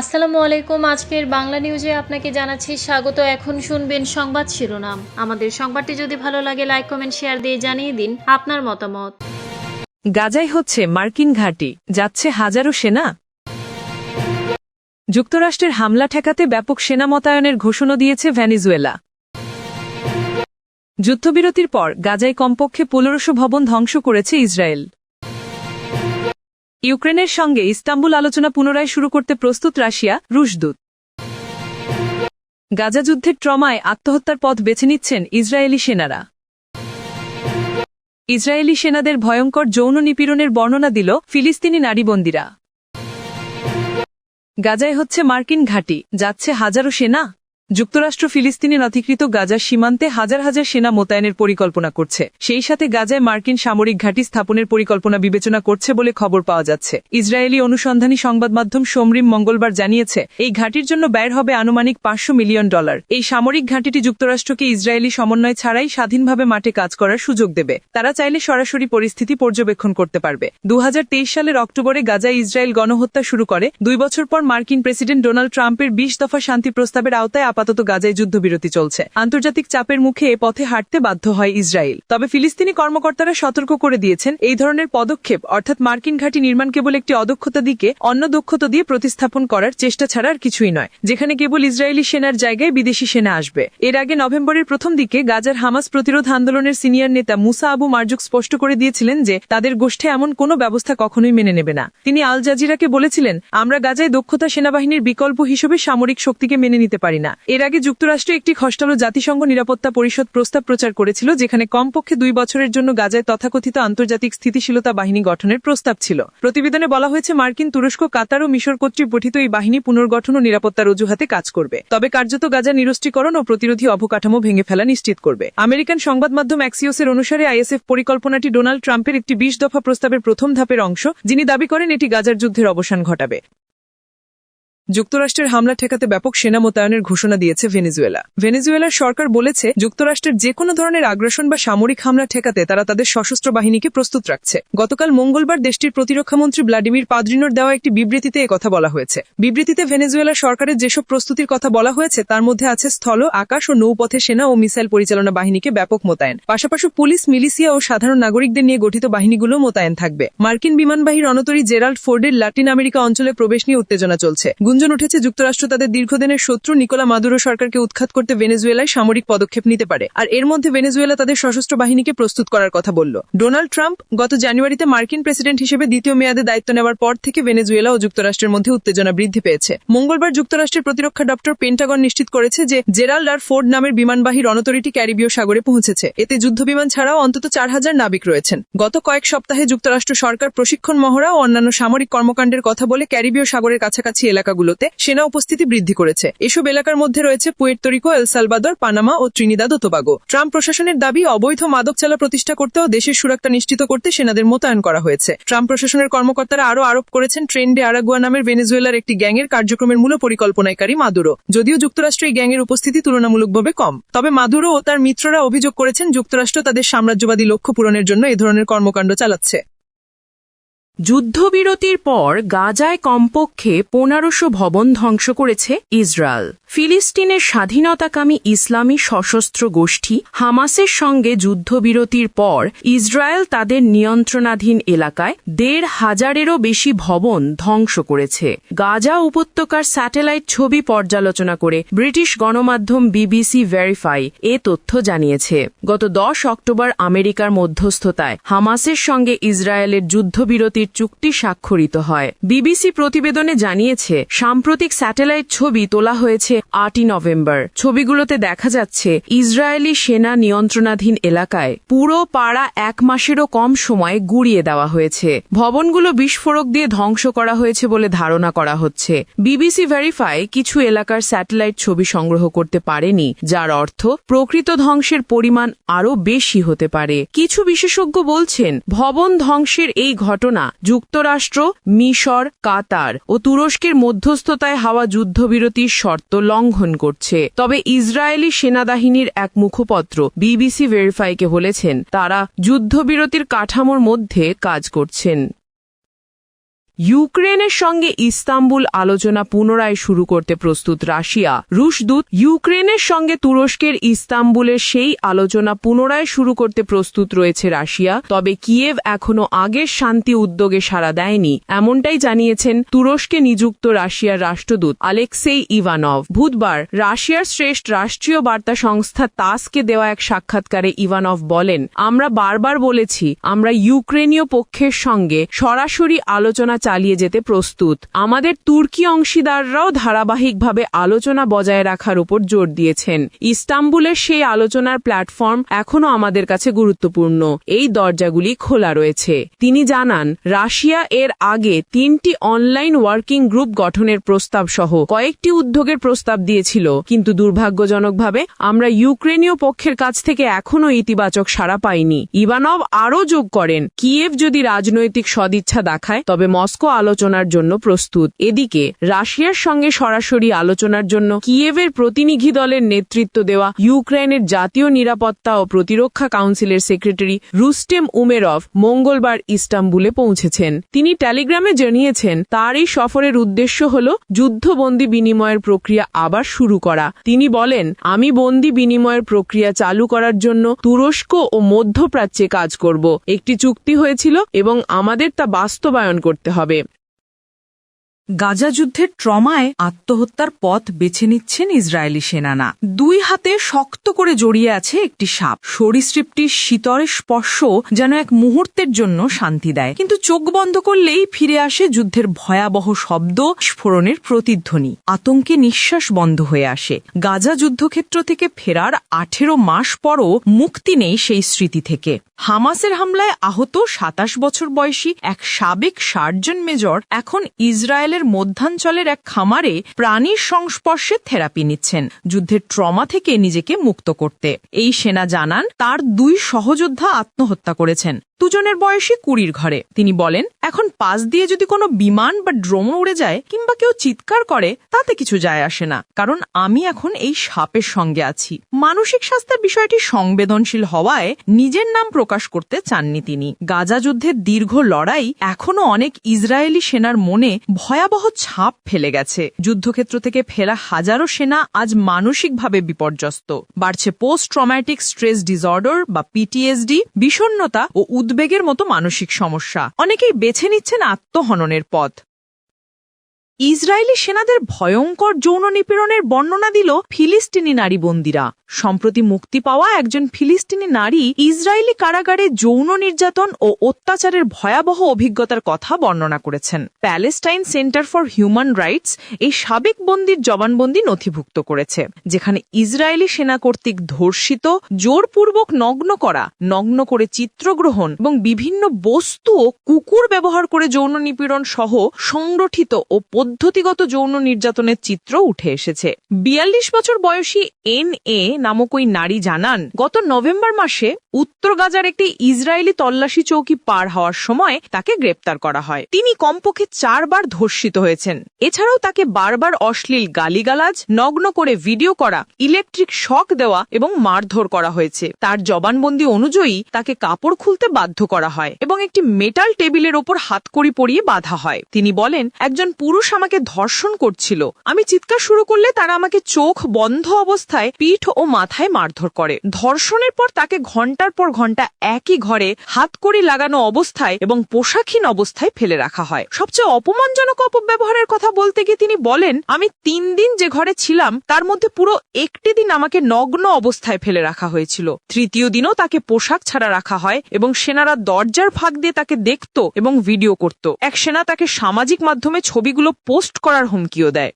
আসসালামু আলাইকুম। আজকের বাংলা নিউজে আপনাকে জানাচ্ছি স্বাগত। এখন শুনবেন সংবাদ শিরোনাম। আমাদের সংবাদটি যদি ভালো লাগে লাইক কমেন্ট শেয়ার দিয়ে জানিয়ে দিন আপনার মতামত। গাজায় হচ্ছে মার্কিন ঘাঁটি। যাচ্ছে হাজারো সেনা। যুক্তরাষ্ট্রের হামলা ঠেকাতে ব্যাপক সেনা মোতায়েনের ঘোষণা দিয়েছে ভেনিজুয়েলা। যুদ্ধবিরতির পর গাজায় কমপক্ষে পনেরোশো ভবন ধ্বংস করেছে ইসরায়েল। ইউক্রেনের সঙ্গে ইস্তাম্বুল আলোচনা পুনরায় শুরু করতে প্রস্তুত রাশিয়া রুশদূত গাজা যুদ্ধের ট্রমায় আত্মহত্যার পথ বেছে নিচ্ছেন ইসরায়েলি সেনারা। ইসরায়েলি সেনাদের ভয়ঙ্কর যৌন নিপীড়নের বর্ণনা দিল ফিলিস্তিনি নারীবন্দীরা। গাজায় হচ্ছে মার্কিন ঘাঁটি, যাচ্ছে হাজারো সেনা। যুক্তরাষ্ট্র ফিলিস্তিনের অধিকৃত গাজার সীমান্তে হাজার হাজার সেনা মোতায়েনের পরিকল্পনা করছে। সেই সাথে গাজায় মার্কিন সামরিক ঘাঁটি স্থাপনের পরিকল্পনা বিবেচনা করছে বলে খবর পাওয়া যাচ্ছে। ইসরায়েলি অনুসন্ধানী সংবাদ মাধ্যম সোমরিম মঙ্গলবার জানিয়েছে, এই ঘাঁটির জন্য ব্যয় হবে আনুমানিক পাঁচশো মিলিয়ন ডলার। এই সামরিক ঘাঁটিটি যুক্তরাষ্ট্রকে ইসরায়েলি সমন্বয় ছাড়াই স্বাধীনভাবে মাঠে কাজ করার সুযোগ দেবে। তারা চাইলে সরাসরি পরিস্থিতি পর্যবেক্ষণ করতে পারবে। দু হাজার তেইশ সালের অক্টোবরে গাজায় ইসরায়েল গণহত্যা শুরু করে। দুই বছর পর মার্কিন প্রেসিডেন্ট ডোনাল্ড ট্রাম্পের বিশ দফা শান্তি প্রস্তাবের আওতায় আপাতত গাজায় যুদ্ধবিরতি চলছে। আন্তর্জাতিক চাপের মুখে এ পথে হাঁটতে বাধ্য হয় ইসরায়েল। তবে ফিলিস্তিনি কর্মকর্তারা সতর্ক করে দিয়েছেন, এই ধরনের পদক্ষেপ, অর্থাৎ মার্কিন ঘাঁটি নির্মাণ কেবল একটি অদক্ষতা দিকে অন্য দক্ষতা দিয়ে প্রতিস্থাপন করার চেষ্টা ছাড়া আর কিছুই নয়। যেখানে কেবল ইসরায়েলি সেনার জায়গায় বিদেশি সেনা আসবে। এর আগে নভেম্বরের প্রথম দিকে গাজার হামাস প্রতিরোধ আন্দোলনের সিনিয়র নেতা মুসা আবু মার্জুক স্পষ্ট করে দিয়েছিলেন যে, তাদের গোষ্ঠী এমন কোনো ব্যবস্থা কখনোই মেনে নেবে না। তিনি আল জাজিরাকে বলেছিলেন, আমরা গাজায় দক্ষতা সেনাবাহিনীর বিকল্প হিসেবে সামরিক শক্তিকে মেনে নিতে পারি না। এর আগে যুক্তরাষ্ট্র একটি খসড়া জাতিসংঘ নিরাপত্তা পরিষদ প্রস্তাব প্রচার করেছিল, যেখানে কমপক্ষে দুই বছরের জন্য গাজায় তথাকথিত আন্তর্জাতিক স্থিতিশীলতা বাহিনী গঠনের প্রস্তাব ছিল। প্রতিবেদনে বলা হয়েছে, মার্কিন, তুরস্ক, কাতার ও মিশর কর্তৃক গঠিত এই বাহিনী পুনর্গঠন ও নিরাপত্তার অজুহাতে কাজ করবে। তবে কার্যত গাজা নিরস্ত্রীকরণ ও প্রতিরোধী অবকাঠামো ভেঙে ফেলা নিশ্চিত করবে। আমেরিকান সংবাদ মাধ্যম অ্যাক্সিওসের অনুসারে, আইএসএফ পরিকল্পনাটি ডোনাল্ড ট্রাম্পের একটি বিশ দফা প্রস্তাবের প্রথম ধাপের অংশ, যিনি দাবি করেন এটি গাজার যুদ্ধের অবসান ঘটাবে। যুক্তরাষ্ট্রের হামলা ঠেকাতে ব্যাপক সেনা মোতায়েনের ঘোষণা দিয়েছে ভেনেজুয়েলা। ভেনেজুয়েলার সরকার বলেছে, যুক্তরাষ্ট্রের যে কোনো ধরনের আগ্রাসন বা সামরিক হামলা ঠেকাতে তারা তাদের সশস্ত্র বাহিনীকে প্রস্তুত রাখছে। গতকাল মঙ্গলবার দেশটির প্রতিরক্ষামন্ত্রী ভ্লাদিমির পাদ্রিনোর দেওয়া একটি বিবৃতিতে কথা বলা হয়েছে। বিবৃতিতে ভেনেজুয়েলা সরকারের যেসব প্রস্তুতির কথা বলা হয়েছে, তার মধ্যে আছে স্থল, আকাশ ও নৌপথে সেনা ও মিসাইল পরিচালনা বাহিনীকে ব্যাপক মোতায়েন। পাশাপাশি পুলিশ, মিলিশিয়া ও সাধারণ নাগরিকদের নিয়ে গঠিত বাহিনীগুলো মোতায়েন থাকবে। মার্কিন বিমানবাহী রণতরী জেরাল্ড ফোর্ডের লাতিন আমেরিকা অঞ্চলে প্রবেশ নিয়ে উত্তেজনা চলছে। গুঞ্জন উঠেছে, যুক্তরাষ্ট্র তাদের দীর্ঘদিনের শত্রু নিকোলা মাদুরো সরকারকে উৎখাত করতে ভেনেজুয়েলায় সামরিক পদক্ষেপ নিতে পারে। আর এর মধ্যে ভেনেজুয়েলা তাদের সশস্ত্র বাহিনীকে প্রস্তুত করার কথা বলল। ডোনাল্ড ট্রাম্প গত জানুয়ারিতে মার্কিন প্রেসিডেন্ট হিসেবে দ্বিতীয় মেয়াদে দায়িত্ব নেওয়ার পর থেকে ভেনেজুয়েলা ও যুক্তরাষ্ট্রের মধ্যে উত্তেজনা বৃদ্ধি পেয়েছে। মঙ্গলবার যুক্তরাষ্ট্রের প্রতিরক্ষা দপ্তর পেন্টাগন নিশ্চিত করেছে যে জেরাল্ড আর ফোর্ড নামের বিমানবাহী রণতরীটি ক্যারিবীয় সাগরে পৌঁছেছে। এতে যুদ্ধবিমান ছাড়াও অন্তত চার হাজার নাবিক রয়েছেন। গত কয়েক সপ্তাহে যুক্তরাষ্ট্র সরকার প্রশিক্ষণ মহড়া ও অন্যান্য সামরিক কর্মকাণ্ডের কথা বলে ক্যারিবীয় সাগরের কাছাকাছি এলাকাগুলোতে সেনা উপস্থিতি বৃদ্ধি করেছে। এসব এলাকার মধ্যে রয়েছে Puerto Rico El Salvador, Panama ও ত্রিনিদাদ ও তোবাগো ট্রাম্প প্রশাসনের দাবি, অবৈধ মাদক চালা প্রতিষ্ঠা করতে ও দেশের সুরক্ষা নিশ্চিত করতে সেনাদের মোতায়েন করা হয়েছে। ট্রাম্প প্রশাসনের কর্মকর্তারা আরও আরোপ করেছেন ট্রেন্ডে আরাগুয়া নামের ভেনেজুয়েলার একটি গ্যাংয়ের কার্যক্রমের মূল পরিকল্পনাকারী মাদুরো। যদিও যুক্তরাষ্ট্র এই গ্যাংয়ের উপস্থিতি তুলনামূলকভাবে কম। তবে মাদুরো ও তার মিত্ররা অভিযোগ করেছেন, যুক্তরাষ্ট্র তাদের সাম্রাজ্যবাদী লক্ষ্য পূরণের জন্য এ ধরনের কর্মকাণ্ড চালাচ্ছে। যুদ্ধবিরতির পর গাজায় কমপক্ষে পনেরোশো ভবন ধ্বংস করেছে ইসরায়েল। ফিলিস্তিনের স্বাধীনতাকামী ইসলামী সশস্ত্র গোষ্ঠী হামাসের সঙ্গে যুদ্ধবিরতির পর ইসরায়েল তাদের নিয়ন্ত্রণাধীন এলাকায় দেড় হাজারেরও বেশি ভবন ধ্বংস করেছে। গাজা উপত্যকার স্যাটেলাইট ছবি পর্যালোচনা করে ব্রিটিশ গণমাধ্যম বিবিসি ভেরিফাই এ তথ্য জানিয়েছে। গত দশ অক্টোবর আমেরিকার মধ্যস্থতায় হামাসের সঙ্গে ইসরায়েলের যুদ্ধবিরতির চুক্তি স্বাক্ষরিত হয়। বিবিসি প্রতিবেদনে জানিয়েছে, সাম্প্রতিক স্যাটেলাইট ছবি তোলা হয়েছে আটই নভেম্বর। ছবিগুলোতে দেখা যাচ্ছে, ইসরায়েলি সেনা নিয়ন্ত্রণাধীন এলাকায় পুরো পাড়া এক মাসেরও কম সময়ে গুড়িয়ে দেওয়া হয়েছে। ভবনগুলো বিস্ফোরক দিয়ে ধ্বংস করা হয়েছে বলে ধারণা করা হচ্ছে। বিবিসি ভেরিফাই কিছু এলাকার স্যাটেলাইট ছবি সংগ্রহ করতে পারেনি, যার অর্থ প্রকৃত ধ্বংসের পরিমাণ আরও বেশি হতে পারে। কিছু বিশেষজ্ঞ বলছেন, ভবন ধ্বংসের এই ঘটনা যুক্তরাষ্ট্র, মিশর, কাতার ও তুরস্কের মধ্যস্থতায় হাওয়া যুদ্ধবিরতির শর্ত লঙ্ঘন করছে। তবে ইসরায়েলি সেনাবাহিনীর এক মুখপত্র বিবিসি ভেরিফাইকে বলেছেন, তারা যুদ্ধবিরতির কাঠামোর মধ্যে কাজ করছেন। ইউক্রেনের সঙ্গে ইস্তাম্বুল আলোচনা পুনরায় শুরু করতে প্রস্তুত রাশিয়া। রুশদূত ইউক্রেনের সঙ্গে তুরস্কের ইস্তাম্বুলের সেই আলোচনা পুনরায় শুরু করতে প্রস্তুত রয়েছে রাশিয়া। তবে কিয়েভ এখনও আগের শান্তি উদ্যোগে সাড়া দেয়নি, এমনটাই জানিয়েছেন তুরস্কে নিযুক্ত রাশিয়ার রাষ্ট্রদূত আলেক্সেই ইভানভ। বুধবার রাশিয়ার শ্রেষ্ঠ রাষ্ট্রীয় বার্তা সংস্থা তাসকে দেওয়া এক সাক্ষাৎকারে ইভানভ বলেন, আমরা বারবার বলেছি, আমরা ইউক্রেনীয় পক্ষের সঙ্গে সরাসরি আলোচনা চালিয়ে যেতে প্রস্তুত। আমাদের তুর্কি অংশীদাররাও ধারাবাহিকভাবে আলোচনা বজায় রাখার উপর জোর দিয়েছেন। ইস্তাম্বুলের সেই আলোচনার প্ল্যাটফর্ম এখনও আমাদের কাছে গুরুত্বপূর্ণ। এই দরজাগুলি খোলা রয়েছে। তিনি জানান, রাশিয়া এর আগে তিনটি অনলাইন ওয়ার্কিং গ্রুপ গঠনের প্রস্তাব সহ কয়েকটি উদ্যোগের প্রস্তাব দিয়েছিল। কিন্তু দুর্ভাগ্যজনকভাবে আমরা ইউক্রেনীয় পক্ষের কাছ থেকে এখনও ইতিবাচক সাড়া পাইনি। ইভানভ আরও যোগ করেন, কিয়েভ যদি রাজনৈতিক সদিচ্ছা দেখায়, তবে মস্কো আলোচনার জন্য প্রস্তুত। এদিকে, রাশিয়ার সঙ্গে সরাসরি আলোচনার জন্য কিয়েভের প্রতিনিধি দলের নেতৃত্ব দেওয়া ইউক্রেনের জাতীয় নিরাপত্তা ও প্রতিরক্ষা কাউন্সিলের সেক্রেটারি রুস্টেম উমেরভ মঙ্গলবার ইস্তাম্বুলে পৌঁছেছেন। তিনি টেলিগ্রামে জানিয়েছেন, তার এই সফরের উদ্দেশ্য হল যুদ্ধবন্দি বিনিময়ের প্রক্রিয়া আবার শুরু করা। তিনি বলেন, আমি বন্দি বিনিময়ের প্রক্রিয়া চালু করার জন্য তুরস্ক ও মধ্যপ্রাচ্যে কাজ করব। একটি চুক্তি হয়েছিল এবং আমাদের তা বাস্তবায়ন করতে হবে। sabe গাজা যুদ্ধের ট্রমায় আত্মহত্যার পথ বেছে নিচ্ছেন ইসরায়েলি সেনানা। দুই হাতে শক্ত করে জড়িয়ে আছে একটি সাপ। সরীসৃপটির শীতরের স্পর্শ যেন এক মুহূর্তের জন্য শান্তি দেয়। কিন্তু চোখ বন্ধ করলেই ফিরে আসে যুদ্ধের ভয়াবহ শব্দ, স্ফোরণের প্রতিধ্বনি। আতঙ্কে নিঃশ্বাস বন্ধ হয়ে আসে। গাজা যুদ্ধক্ষেত্র থেকে ফেরার আঠেরো মাস পরও মুক্তি নেই সেই স্মৃতি থেকে। হামাসের হামলায় আহত সাতাশ বছর বয়সী এক সাবেক সার্জন মেজর এখন ইসরায়েলের মধ্যাঞ্চলের এক খামারে প্রাণীর সংস্পর্শে থেরাপি নিচ্ছেন। যুদ্ধের ট্রমা থেকে নিজেকে মুক্ত করতে। এই সেনা জানান, তার দুই সহযোদ্ধা আত্মহত্যা করেছেন। দুজনের বয়সী কুড়ির ঘরে। তিনি বলেন, এখন পাশ দিয়ে যদি কোনো বিমান বা ড্রোন উড়ে যায় কিংবা কেউ চিৎকার করে, তাতে কিছু যায় আসে না। কারণ আমি এখন এই সাপের সঙ্গে আছি। মানসিক স্বাস্থ্যের বিষয়টি সংবেদনশীল হওয়ায় নিজের নাম প্রকাশ করতে চাননি তিনি। গাজা যুদ্ধের দীর্ঘ লড়াই এখনও অনেক ইসরায়েলি সেনার মনে ভয়াবহ ছাপ ফেলে গেছে। যুদ্ধক্ষেত্র থেকে ফেরা হাজারো সেনা আজ মানসিকভাবে বিপর্যস্ত। বাড়ছে পোস্ট ট্রমাটিক স্ট্রেস ডিসঅর্ডার বা পিটিএসডি বিষণ্ণতা ও উদ্বেগের মতো মানসিক সমস্যা। অনেকেই বেছে নিচ্ছেন আত্মহননের পথ। ইসরায়েলি সেনাদের ভয়ঙ্কর যৌন নিপীড়নের বর্ণনা দিল ফিলিস্তিনি নারী বন্দীরা সম্প্রতি মুক্তি পাওয়া একজন ফিলিস্তিনি নারী ইসরায়েলি কারাগারে যৌন নির্যাতন ও অত্যাচারের ভয়াবহ অভিজ্ঞতার কথা বর্ণনা করেছেন। Palestine centre for human rights এই সাবেক বন্দির জবানবন্দি নথিভুক্ত করেছে, যেখানে ইসরায়েলি সেনা কর্তৃক ধর্ষিত, জোরপূর্বক নগ্ন করা, নগ্ন করে চিত্রগ্রহণ এবং বিভিন্ন বস্তু ও কুকুর ব্যবহার করে যৌন নিপীড়ন সহ সংগঠিত ও পদ্ধতিগত যৌন নির্যাতনের চিত্র উঠে এসেছে। বিয়াল্লিশ বছর বয়সী এন এ নামক ওই নারী জানান, গত নভেম্বর মাসে উত্তর গাজার একটি ইসরায়েলি তল্লাশি চৌকি পার হওয়ার সময় তাকে গ্রেপ্তার করা হয়। তিনি কমপক্ষে চারবার ধর্ষিত হয়েছেন। এছাড়াও তাকে বারবার অশ্লীল গালিগালাজ, নগ্ন করে ভিডিও করা, ইলেকট্রিক শক দেওয়া এবং মারধর করা হয়েছে। তার জবানবন্দি অনুযায়ী তাকে কাপড় খুলতে বাধ্য করা হয় এবং একটি মেটাল টেবিলের ওপর হাতকড়ি পরিয়ে বাধা হয়। তিনি বলেন, একজন পুরুষ আমাকে ধর্ষণ করছিল। আমি চিৎকার শুরু করলে তারা আমাকে চোখ বন্ধ অবস্থায় পিঠ ও মাথায় মারধর করে। ধর্ষণের পর তাকে ঘণ্টার পর ঘণ্টা একই ঘরে হাত হাতকড়ি লাগানো অবস্থায় এবং পোশাকহীন অবস্থায় ফেলে রাখা হয়। সবচেয়ে অপমানজনক অপব্যবহারের কথা বলতে গিয়ে তিনি বলেন, আমি তিন দিন যে ঘরে ছিলাম, তার মধ্যে পুরো একটি দিন আমাকে নগ্ন অবস্থায় ফেলে রাখা হয়েছিল। তৃতীয় দিনও তাকে পোশাক ছাড়া রাখা হয় এবং সেনারা দরজার ফাঁক দিয়ে তাকে দেখত এবং ভিডিও করত। এক সেনা তাকে সামাজিক মাধ্যমে ছবিগুলো পোস্ট করার হুমকিও দেয়।